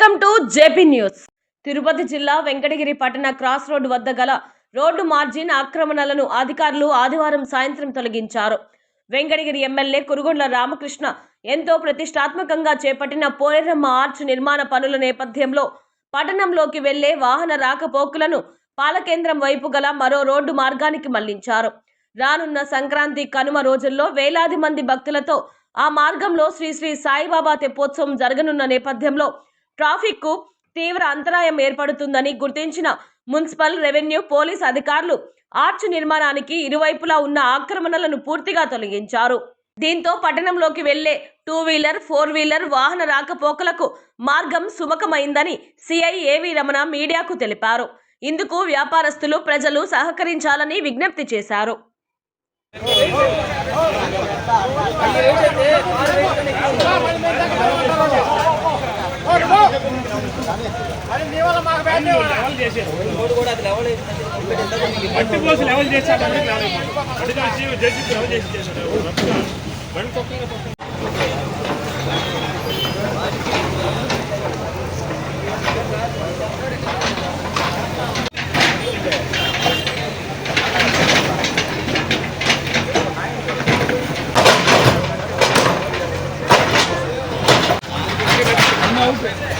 Welcome to JP news. Tirupati జిల్లా వెంకటగిరి పట్టణ cross road వద్ద గల రోడ్డు మార్జిన్ ఆక్రమణలను అధికారులు ఆదివారం సాయంత్రం తొలగించారు. వెంకటగిరి ఎమ్మెల్యే కురుగొండ్ల రామకృష్ణ ఎంతో ప్రతిష్టాత్మకంగా చేపట్టిన పోలేరమ్మ ఆర్చ్ నిర్మాణ పనుల నేపథ్యంలో పట్టణంలోకి వెళ్ళే వాహన రాకపోకలను పాలకేంద్రం వైపు గల మరో రోడ్డు మార్గానికి మళ్ళించారు. రానున్న సంక్రాంతి కనుమ రోజుల్లో వేలాది మంది భక్తులతో ఆ మార్గంలో శ్రీ శ్రీ సాయిబాబా తెప్పోత్సవం జరగనున్న నేపథ్యంలో ట్రాఫిక్కు తీవ్ర అంతరాయం ఏర్పడుతుందని గుర్తించిన మున్సిపల్ రెవెన్యూ పోలీస్ అధికారులు ఆర్చ్ నిర్మాణానికి ఇరువైపులా ఉన్న ఆక్రమణలను పూర్తిగా తొలగించారు. దీంతో పట్టణంలోకి వెళ్ళే టూ వీలర్ ఫోర్ వీలర్ వాహన రాకపోకలకు మార్గం సుమకమైందని సిఐ ఏవి రమణ మీడియాకు తెలిపారు. ఇందుకు వ్యాపారస్తులు ప్రజలు సహకరించాలని విజ్ఞప్తి చేశారు. మట్టి పోసి లెవెల్ చేశాడు మట్టి చేసి జేసీ లెవెల్ చేసి చేశాడు బండి తొక్కగా పక్కన మీ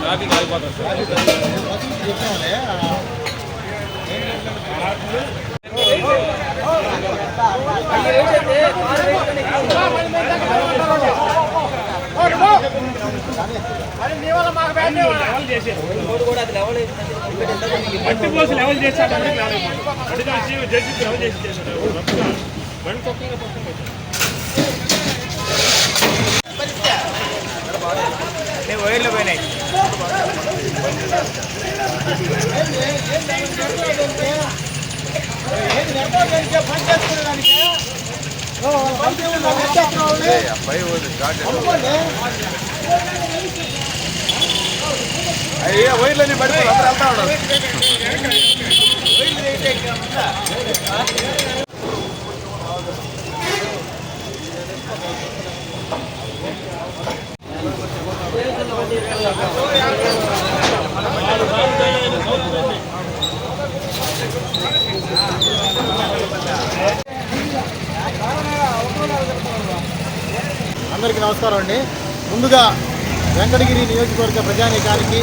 ట్రాఫిక్ ఆగిపోతుంది సార్ లెవెల్ చేశాడు మట్టి పోసి లెవెల్ చేశాడు మట్టి జేసీ లెవెల్ చేసి చేశాడు. బండి తొక్కగా పక్కన వైర్లు పోయినాయి. అయ్యే వైర్లన్నీ పడిపోయి అందరూ వెళ్తా ఉన్నారు. అందరికీ నమస్కారం అండి. ముందుగా వెంకటగిరి నియోజకవర్గ ప్రజానీకానికి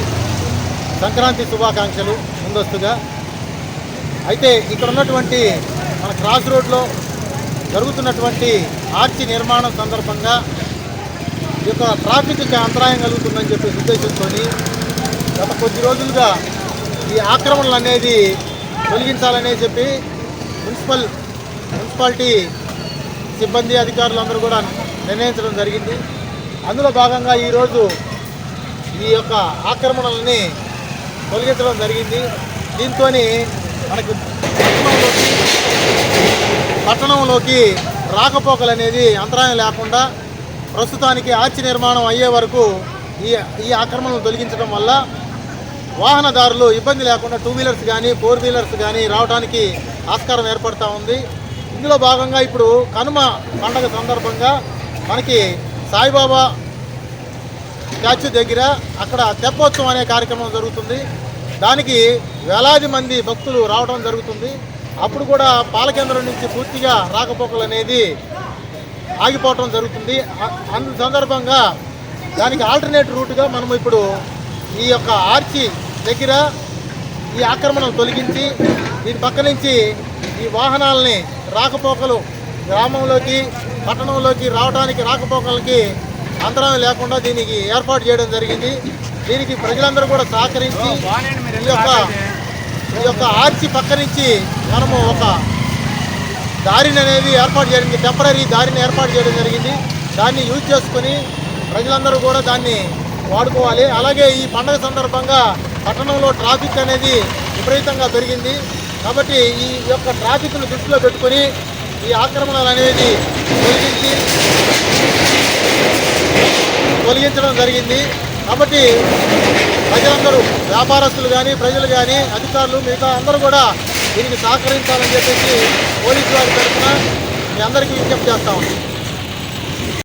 సంక్రాంతి శుభాకాంక్షలు ముందస్తుగా. అయితే ఇక్కడ ఉన్నటువంటి మన క్రాస్ రోడ్లో జరుగుతున్నటువంటి ఆర్చి నిర్మాణం సందర్భంగా ఈ యొక్క ట్రాఫిక్కి అంతరాయం కలుగుతుందని చెప్పే ఉద్దేశంతో గత కొద్ది రోజులుగా ఈ ఆక్రమణలు అనేది తొలగించాలనే చెప్పి మున్సిపల్ మున్సిపాలిటీ సిబ్బంది అధికారులు అందరూ కూడా నిర్ణయించడం జరిగింది. అందులో భాగంగా ఈరోజు ఈ యొక్క ఆక్రమణలని తొలగించడం జరిగింది. దీంతో మనకు పట్టణంలోకి రాకపోకలు అనేది అంతరాయం లేకుండా ప్రస్తుతానికి ఆర్చి నిర్మాణం అయ్యే వరకు ఈ ఈ ఆక్రమణలు తొలగించడం వల్ల వాహనదారులు ఇబ్బంది లేకుండా టూ వీలర్స్ కానీ ఫోర్ వీలర్స్ కానీ రావడానికి ఆస్కారం ఏర్పడుతూ ఉంది. ఇందులో భాగంగా ఇప్పుడు కనుమ పండగ సందర్భంగా మనకి సాయిబాబా స్టాచ్యూ దగ్గర అక్కడ తెప్పోత్సవం అనే కార్యక్రమం జరుగుతుంది. దానికి వేలాది మంది భక్తులు రావడం జరుగుతుంది. అప్పుడు కూడా పాలకేంద్రం నుంచి పూర్తిగా రాకపోకలు అనేది ఆగిపోవటం జరుగుతుంది. అందు సందర్భంగా దానికి ఆల్టర్నేట్ రూట్గా మనం ఇప్పుడు ఈ యొక్క ఆర్చి దగ్గర ఈ ఆక్రమణను తొలగించి దీని పక్క నుంచి ఈ వాహనాలని రాకపోకలు గ్రామంలోకి పట్టణంలోకి రావడానికి రాకపోకలకి అంతరాయం లేకుండా దీనికి ఏర్పాటు చేయడం జరిగింది. దీనికి ప్రజలందరూ కూడా సహకరించి ఈ యొక్క ఈ యొక్క ఆర్చి పక్క నుంచి మనము ఒక దారిని అనేది ఏర్పాటు చేయడం టెంపరీ దారిని ఏర్పాటు చేయడం జరిగింది. దాన్ని యూజ్ చేసుకొని ప్రజలందరూ కూడా దాన్ని వాడుకోవాలి. అలాగే ఈ పండగ సందర్భంగా పట్టణంలో ట్రాఫిక్ అనేది విపరీతంగా పెరిగింది. కాబట్టి ఈ యొక్క ట్రాఫిక్ను దృష్టిలో పెట్టుకొని ఈ ఆక్రమణలు అనేది తొలగించి తొలగించడం జరిగింది. కాబట్టి ప్రజలందరూ వ్యాపారస్తులు కానీ ప్రజలు కానీ అధికారులు మిగతా అందరూ కూడా దీనికి సహకరించాలని చెప్పేసి పోలీసు వారి తరఫున మీ అందరికీ విజ్ఞప్తి చేస్తా ఉన్నాం.